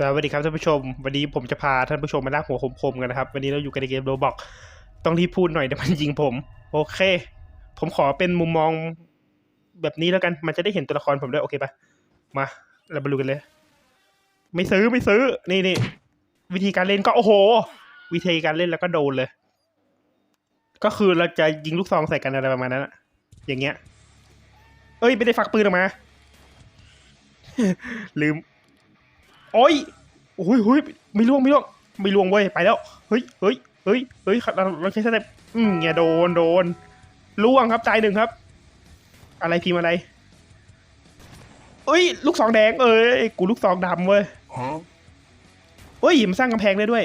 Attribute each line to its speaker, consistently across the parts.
Speaker 1: สวัสดีครับท่านผู้ชม วันนี้ผมจะพาท่านผู้ชมมาลากหัวคมๆกันนะครับ วันนี้เราอยู่กันในเกมโรบอกต้องรีบพูดหน่อยเดี๋ยวมันยิงผม โอเค ผมขอเป็นมุมมองแบบนี้แล้วกันมันจะได้เห็นตัวละครผมด้วยโอเคปะมาเรามาดูกันเลย ไม่ซื้อไม่ซื้อ นี่นี่วิธีการเล่นก็โอ้โห วิธีการเล่นแล้วก็โดนเลย ก็คือเราจะยิงลูกซองใส่กันอะไรประมาณนั้นอะอย่างเงี้ย เอ้ยไม่ได้ฟักปืนออกมา ลืม โอ้ยโอ้ยเฮ้ยไม่ล่วงไม่ล่วงไม่ล่วงเว้ยไปแล้วเฮ้ยเฮ้ยเฮ้ยเฮ้ยเราเราใช้สเต็ปอืมเนี่ยโดนโดนล่วงครับตายหนึ่งครับ อะไรพิมอะไรเอ้ย ลูกซองแดงเอ้ยกูลูกซองดำเว้ยเฮ้ยมันสร้างกำแพงได้ด้วย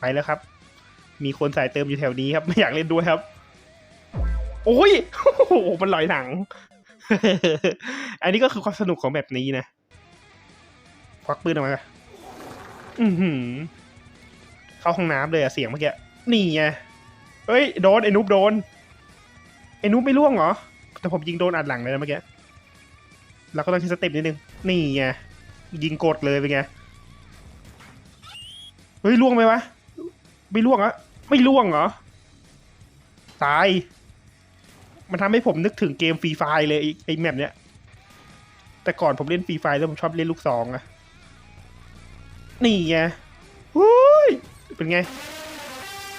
Speaker 1: ไปแล้วครับ มีคนสายเติมอยู่แถวนี้ครับ ไม่อยากเล่นด้วยครับ โอ้ยโอ้โหมันลอยหนัง อันนี้ก็คือความสนุกของแบบนี้นะ ควักปืนออกมาอือหือ เข้าห้องน้ำเลยอะเสียงเมื่อกี้ นี่ไง เฮ้ย โดน ไอ้นุ๊บโดน ไอ้นุ๊บไม่ล่วงเหรอ แต่ผมยิงโดนอัดหลังเลยนะเมื่อกี้ เราก็ต้องใช้สเต็ปนิดนึง นี่ไง ยิงกดเลยเป็นไง เฮ้ยล่วงไหมวะ ไม่ล่วงอะไม่ล่วงเหรอ ตาย มันทำให้ผมนึกถึงเกมฟรีไฟเลยไอ้ไอ้แมปเนี้ย แต่ก่อนผมเล่นฟรีไฟแล้วผมชอบเล่นลูกซองอะ นี่ไงหุ้ยเป็นไง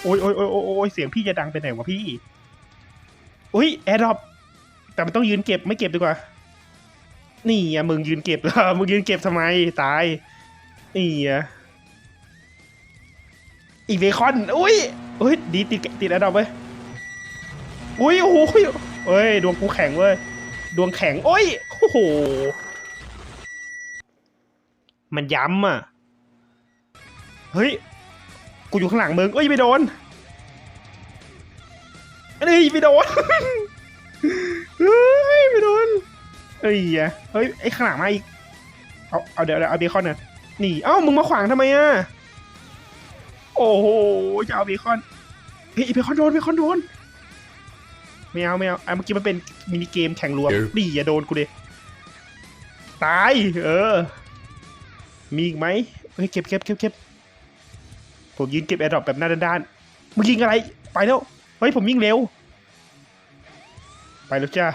Speaker 1: โอ้ยโอ้ยโอ้ยโอ้ยโอ้ยเสียงพี่จะดังไปไหนวะพี่ อุ้ยแอร์ดรอปแต่มันต้องยืนเก็บไม่เก็บดีกว่า นี่อะมึงยืนเก็บเหรอมึงยืนเก็บทำไมตาย นี่อะอีเบคอน อุ้ยอุ้ยดีติดติดแอร์ดรอปเว้ยอุ้ยโอ้โหเอ้ยดวงกูแข็งเว้ยดวงแข็งโอ้ยโอ้โหมันย้ำอะ เฮ้ย กูอยู่ข้างหลังมึงเอ้ยไม่โดนเอ้ยไม่โดนเฮ้ยไม่โดนเอ้ยอะเฮ้ยไอ้ข้างหลังมาอีกเอาเอาเดี๋ยวเดี๋ยวเอาเบคอนน่ะนี่เอ้ามึงมาขวางทำไมอะโอ้โหจะเอาเบคอนเฮ้ยไอ้เบคอนโดนเบคอนโดนไม่เอาไม่เอาอะเมื่อกี้มันเป็นมินิเกมแข่งรวม
Speaker 2: เดี๋ยว
Speaker 1: นี่อย่าโดนกูดิตาย เออ มีอีกไหมเฮ้ยเก็บเก็บเก็บเก็บ ผมยิงเก็บแอร์ดรอปแบบหน้าด้านๆมึงยิงอะไร ไปแล้ว เฮ้ยผมวิ่งเร็ว ไปแล้วจ้า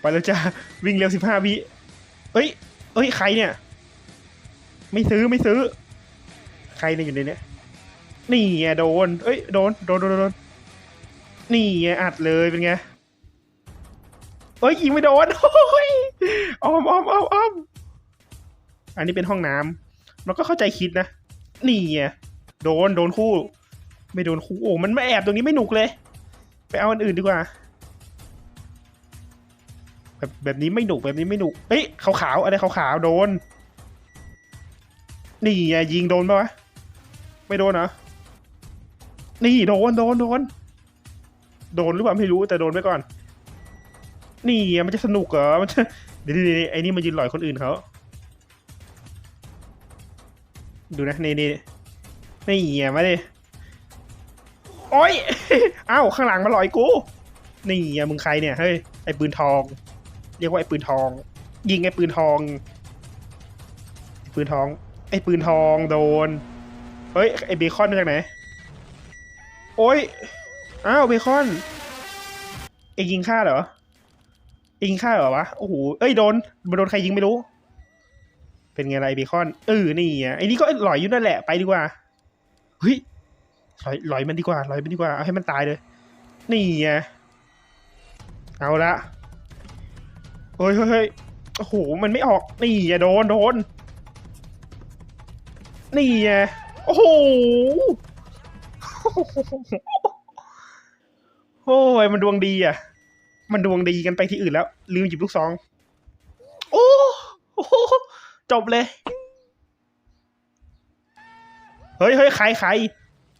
Speaker 1: ไปแล้วจ้า วิ่งเร็วสิบห้าวิเอ้ย เอ้ย ใครเนี่ย ไม่ซื้อไม่ซื้อ ใครเนี่ยอยู่ในเนี้ย นี่ไงโดน เอ้ยโดนโดนโดนโดน นี่ไงอัดเลยเป็นไง เอ้ยยิงไม่โดน โอ้ยอ้อมอ้อมอ้อมอ้อมอันนี้เป็นห้องน้ำมันก็เข้าใจคิดนะ นี่ไง โดนโดนคู่ ไม่โดนคู่โอ้มันไม่แอบตรงนี้ไม่หนุกเลย ไปเอาอันอื่นดีกว่า แบบแบบนี้ไม่หนุกแบบนี้ไม่หนุกเอ้ยขาวๆอะไรขาวๆโดน นี่ไงยิงโดนปะวะไม่โดนเหรอนี่โดนโดนโดน โดนหรือเปล่าไม่รู้แต่โดนไปก่อน นี่มันจะสนุกเหรอมันจะเดี๋ยวไอ้นี่มันยืนหลอยคนอื่นเขาดูนะนี่นี่ นี่ไงมาดิโอ้ยอ้าวข้างหลังมาลอยกู นี่ไงมึงใครเนี่ยเฮ้ยไอ้ปืนทอง เรียกว่าไอ้ปืนทอง ยิงไอ้ปืนทองไอ้ปืนทอง ไอ้ปืนทองโดน เฮ้ยไอ้เบคอนมาจากไหนโอ้ยอ้าวเบคอนเองยิงฆ่าเหรอเองยิงฆ่าเหรอวะโอ้โหเอ้ยโดนมันโดนใครยิงไม่รู้ เป็นไงไรเบคอนเออนี่อะไอ้นี่ก็หลอยอยู่นั่นแหละไปดีกว่า ฮ้ยหลอยหลอยมันดีกว่าหลอยมันดีกว่าเอาให้มันตายเลย นี่ไงเอาละเฮ้ยเฮ้ยเฮ้ยโอ้โหมันไม่ออกนี่ไงโดนโดนนี่ไงโอ้โหโอ้ยมันดวงดีอะ มันดวงดีกันไปที่อื่นแล้ว ลืมหยิบลูกซอง โอ้โหจบเลย เฮ้ยเฮ้ยใครใคร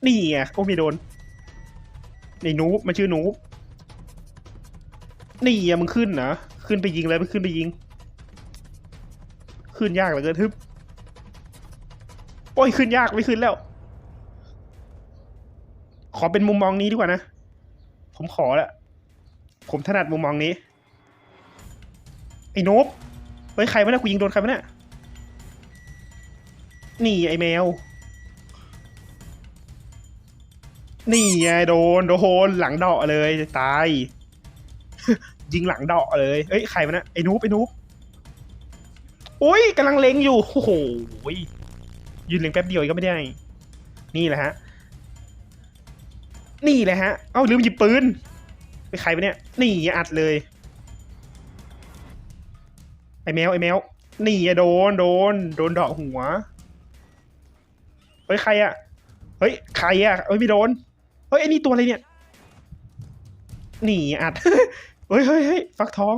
Speaker 1: นี่ไงโอ้ไม่โดนนี่นูบมันชื่อนูบนี่ไงมึงขึ้นนะขึ้นไปยิงเลยไม่ขึ้นไปยิง ขึ้นยากเหลือเกินทึบโอ้ยขึ้นยากไม่ขึ้นแล้ว ขอเป็นมุมมองนี้ดีกว่านะ ผมขอละผมถนัดมุมมองนี้ ไอ้นบเฮ้ยใครวะเนี่ยกูยิงโดนใครวะเนี่ยนี่ไอแมว นี่ไงโดนโดนหลังเดาะเลยตาย ยิงหลังเดาะเลยเอ้ยใครวะนะไอ้นูบไอ้นูบอุ้ยกำลังเล็งอยู่โอ้โหยืนเล็งแป๊บเดียวก็ไม่ได้ นี่แหละฮะ นี่แหละฮะ เอ้าลืมหยิบปืนไปใครไปเนี่ย นี่อัดเลย ไอ้แมวไอ้แมว นี่อะโดนโดน โดนเดาะหัว เฮ้ยใครอะเฮ้ยใครอะเฮ้ยไม่โดนเฮ้ยไอ้นี่ตัวอะไรเนี่ย หนีอัด เฮ้ยเฮ้ยเฮ้ยฟักทอง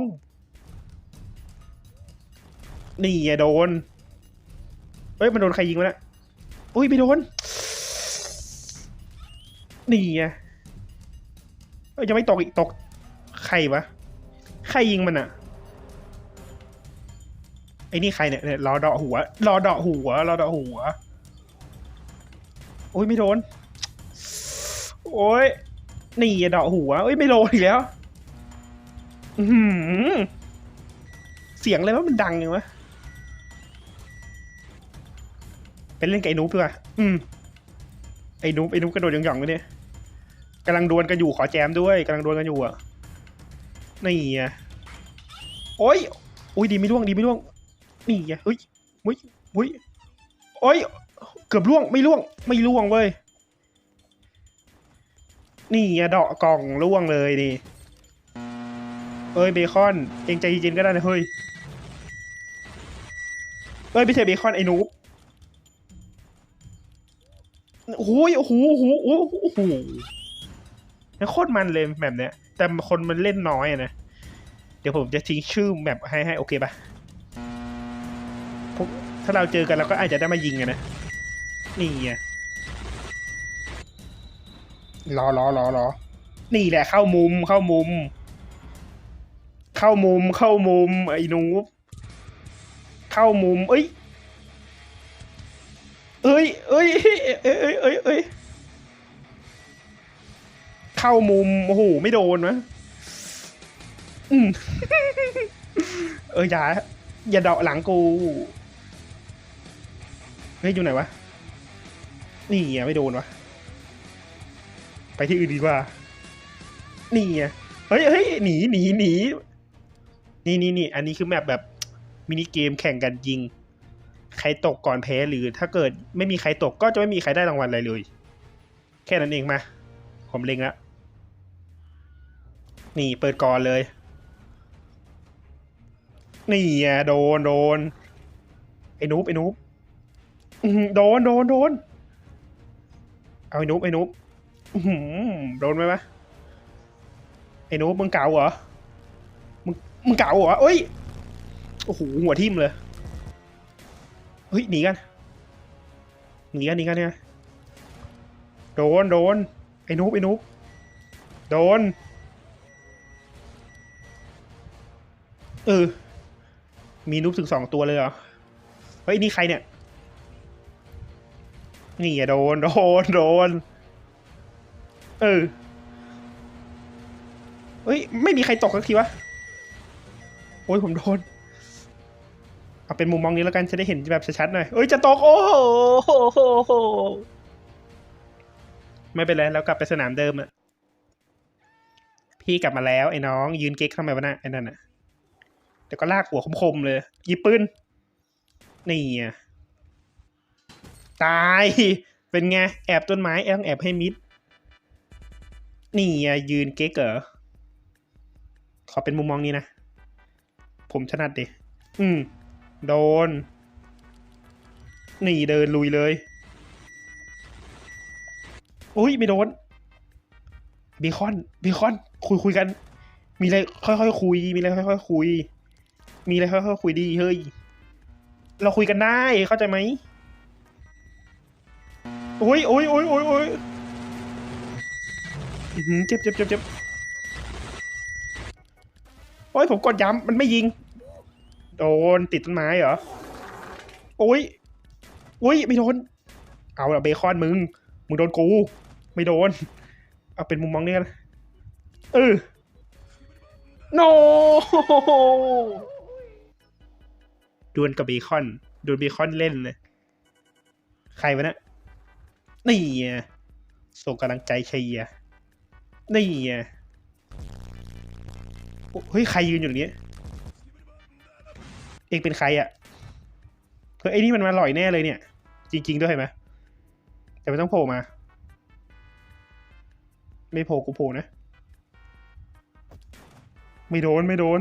Speaker 1: นี่อะโดน เฮ้ยมันโดนใครยิงวะเนี่ยอุ้ยไม่โดน นี่ไงเอ้ยยังไม่ตกอีกตก ใครวะ ใครยิงมันอะไอ้นี่ใครเนี่ยเนี่ยรอเดาะหัว รอเดาะหัว รอเดาะหัว โอ้ยไม่โดน โอ้ยนี่อะเดาะหัวเอ้ยไม่โดนอีกแล้วหือเสียงอะไรวะมันดังยังวะเป็นเล่นไก่นูบดีกว่าอืมไอ้นุ๊กไอ้นุ๊กกระโดดหย่องๆเลยเนี่ยกำลังดวลกันอยู่ขอแจมด้วยกำลังดวลกันอยู่อะนี่อะโอ้ยอุ้ยดีไม่ร่วงดีไม่ร่วงนี่อะเฮ้ยเฮ้ยเฮ้ยโอ้ยเกือบร่วงไม่ร่วง ไม่ร่วงเว้ย นี่อะเดาะกล่องร่วงเลยนี่เอ้ยเบคอน เองใจเย็นก็ได้นะเฮ้ย เอ้ยไม่ใช่เบคอนไอ้นุ๊กโอ้ยโอ้โหโอ้โหโอ้โหโอ้โหโคตรมันเลยแบบเนี้ย แต่คนมันเล่นน้อยอะนะ เดี๋ยวผมจะทิ้งชื่อแบบให้ให้โอเคปะถ้าเราเจอกันเราก็อาจจะได้มายิงกันนะ นี่ไง รอรอรอรอนี่แหละเข้ามุมเข้ามุม เข้ามุมเข้ามุมไอ้หนูเข้ามุม เอ้ยเอ้ยเอ้ยเอ้ยเอ้ยเอ้ยเอ้ยเข้ามุมโอ้โหไม่โดนวะอืมเอออย่าอย่าเดาะหลังกูเฮ้ยอยู่ไหนวะนี่ไม่โดนวะ ไปที่อื่นดีกว่า นี่ไงเฮ้ยเฮ้ยหนีหนีหนีนี่นี่นี่อันนี้คือแมปแบบมินิเกมแข่งกันยิง ใครตกก่อนแพ้หรือถ้าเกิดไม่มีใครตกก็จะไม่มีใครได้รางวัลอะไรเลย แค่นั้นเองมา ผมเล็งแล้วนี่เปิดก่อนเลย นี่ไงโดนโดนไอ้นุ๊บไอ้นุ๊บโดนโดนโดนเอาไอ้นุ๊บไอ้นุ๊บ โดนไหมวะไอ้นุ๊บมึงเก่าเหรอ มึงมึงเก่าเหรอเอ้ย โอ้โห หัวทิ่มเลย เฮ้ย หนีกัน หนีกัน หนีกันเนี่ย โดน โดน ไอ้นุ๊บไอ้นุ๊บโดน เออ มีนุ๊บถึงสองตัวเลยเหรอ เฮ้ย นี่ใครเนี่ย นี่อะโดน โดน โดน เออเฮ้ย ไม่มีใครตกสักทีวะ โอ้ยผมโดน เอาเป็นมุมมองนี้แล้วกันจะได้เห็นแบบชัดๆหน่อย เอ้ย จะตก โอ้โหไม่เป็นไรแล้วกลับไปสนามเดิมอะพี่กลับมาแล้ว ไอ้น้อง ยืนเก๊กทำไมวะน่ะไอ้นั่นอะแต่ก็ลากหัวคมๆเลยยิบปืนนี่อะตาย เป็นไง แอบต้นไม้แอบแอบให้มิด นี่ยืนเก๊กเหรอ ขอเป็นมุมมองนี้นะ ผมถนัดดิอืม โดน นี่เดินลุยเลย อุ้ย ไม่โดนเบคอนเบคอน คุยคุยกัน มีอะไรค่อยๆคุย มีอะไรค่อยๆคุย มีอะไรค่อยๆคุยดีเฮ้ย เราคุยกันได้เข้าใจไหมโอ้ยโอ้ยโอ้ยโอ้ยโอ้ยอื้อหือ เจ็บเจ็บเจ็บเจ็บโอ้ยผมกดย้ำมันไม่ยิง โดนติดต้นไม้เหรอโอ้ยโอ้ยไม่โดน เอาละเบคอนมึง มึงโดนกู ไม่โดน เอาเป็นมุมมองนี่กันเออโนดวลกับเบคอนดวลเบคอนเล่นเลยใครวะเนี่ยนี่ส่งกำลังใจเชียร์ นี่ไงเฮ้ย ใครยืนอยู่ตรงนี้ เองเป็นใครอะ่ะเฮ้ยไอ้นี่มันมาหล่อยแน่เลยเนี่ย จริง ๆ ด้วยเห็นไหมแต่ไม่ต้องโผล่มา ไม่โผล่กูโผล่นะ ไม่โดนไม่โดน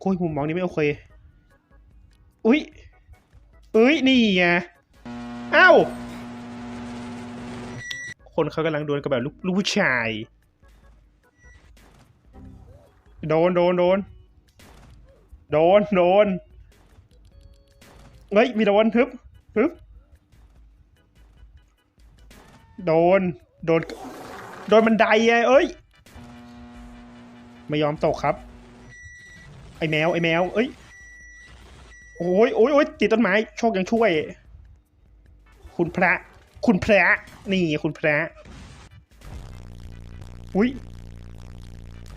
Speaker 1: โอ้ยมุมมองนี้ไม่โอเค อุ้ยเอ้ยนี่ไงอ้าว คนเขากำลังดวลกับแบบลูกผู้ชาย โดนโดนโดนโดนโดนเฮ้ยมีโดนทึบทึบโดนโดน โดนบันไดไงเอ้ย ไม่ยอมตกครับ ไอแมวไอแมว เอ้ยโอ้ยโอ้ยโอ้ยติดต้นไม้โชคยังช่วย คุณพระ คุณพระนี่คุณพระอุ้ย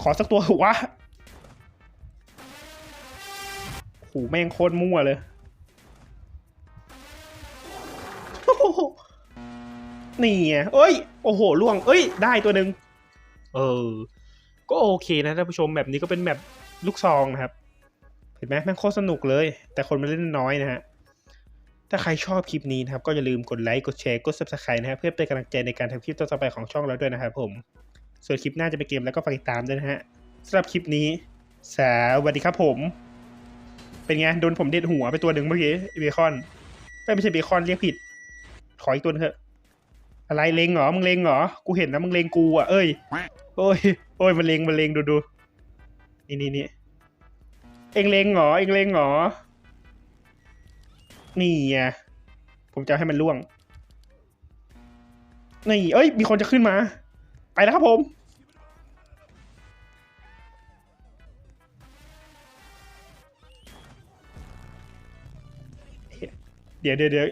Speaker 1: ขอสักตัวเถอะวะโหแม่งโคตรมั่วเลยนี่ไงเอ้ย โอ้โหล่วง เอ้ย ได้ตัวหนึ่งเออ ก็โอเคนะท่านผู้ชมแบบนี้ก็เป็นแบบลูกซองนะครับ เห็นไหมแม่งโคตรสนุกเลย แต่คนมันเล่นน้อยนะฮะ ถ้าใครชอบคลิปนี้นะครับ ก็อย่าลืมกดไลค์ กดแชร์ กด subscribe นะครับ เพื่อเป็นกำลังใจในการทำคลิปต่อไปของช่องเราด้วยนะครับผม ส่วนคลิปหน้าจะเป็นเกมแล้วก็ฝากติดตามด้วยนะฮะสำหรับคลิปนี้ สวัสดีครับผม เป็นไง โดนผมเด็ดหัวไปตัวหนึ่งเมื่อกี้ไอเบคอนไม่ใช่เบคอนเรียกผิด ขออีกตัวเถอะ อะไรเลงเหรอ มึงเลงเหรอ กูเห็นนะมึงเลงกูอะ เอ้ย โอ้ย โอ้ยมันเลงมันเลงดูดูนี่นี่นี่เอ็งเลงเหรอ เอ็งเลงเหรอ นี่ไงผมจะให้มันล่วง นี่ เอ้ย มีคนจะขึ้นมา ไปแล้วครับผม เดี๋ยวเดี๋ยวเดี๋ยว